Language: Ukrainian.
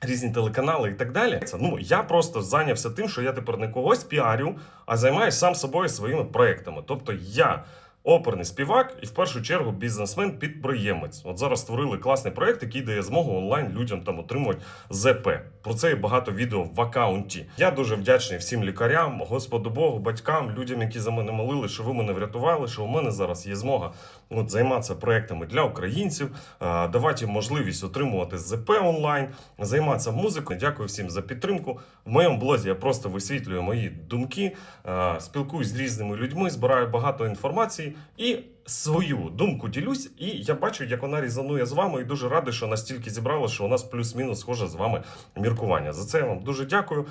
Різні телеканали і так далі. Це ну я просто зайнявся тим, що я тепер не когось піарю, а займаюся сам собою своїми проектами. Тобто я оперний співак і в першу чергу бізнесмен-підприємець. От зараз створили класний проект, який дає змогу онлайн людям там отримувати ЗП. Про це є багато відео в акаунті. Я дуже вдячний всім лікарям, Господу Богу, батькам, людям, які за мене молили, що ви мене врятували, що у мене зараз є змога от, займатися проектами для українців, давати їм можливість отримувати ЗП онлайн, займатися музикою. Дякую всім за підтримку. В моєму блозі я просто висвітлюю мої думки, спілкуюсь з різними людьми, збираю багато інформації і свою думку ділюсь. І я бачу, як вона різанує з вами, і дуже радий, що настільки зібрало, що у нас плюс-мінус схоже з вами міркування. За це я вам дуже дякую.